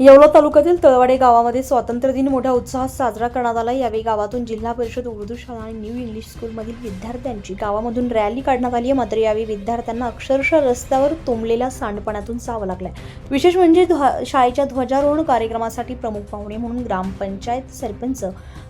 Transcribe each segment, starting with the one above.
येवला तालुक्यातील तळवाडे गावामध्ये स्वातंत्र्य दिन मोठ्या उत्साहात साजरा करण्यात आला. यावेळी गावातून जिल्हा परिषद उर्दू शाळा आणि न्यू इंग्लिश स्कूलमधील विद्यार्थ्यांची गावामधून रॅली काढण्यात आली आहे. मात्र यावेळी विद्यार्थ्यांना अक्षरशः रस्त्यावर तुंबलेल्या सांडपाण्यातून जावं लागलंय. विशेष म्हणजे ध्वा शाळेच्या ध्वजारोहण कार्यक्रमासाठी प्रमुख पाहुणे म्हणून ग्रामपंचायत सरपंच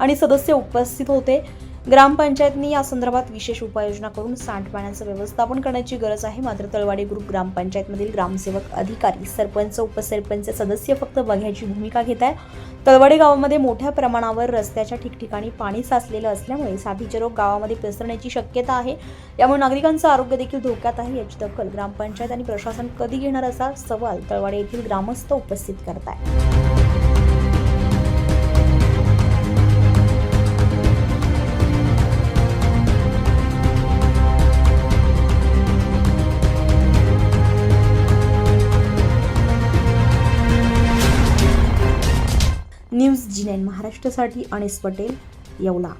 आणि सदस्य उपस्थित होते. ग्रामपंचायतनी या संदर्भात विशेष उपाययोजना करून सांडपाण्याचं व्यवस्थापन करण्याची गरज आहे. मात्र तळवाडी ग्रुप ग्रामपंचायतमधील ग्रामसेवक अधिकारी सरपंच उपसरपंच सदस्य फक्त बघ्याची भूमिका घेत आहे तळवाडी गावामध्ये मोठ्या प्रमाणावर रस्त्याच्या ठिकठिकाणी पाणी साचलेलं असल्यामुळे साथीचे रोग गावामध्ये पसरण्याची शक्यता आहे. यामुळे नागरिकांचं आरोग्य देखील धोक्यात आहे याची दखल ग्रामपंचायत आणि प्रशासन कधी घेणार असा सवाल तळवाडी येथील ग्रामस्थ उपस्थित करत आहे न्यूज जी नाईन महाराष्ट्रासाठी अनिस पटेल येवला.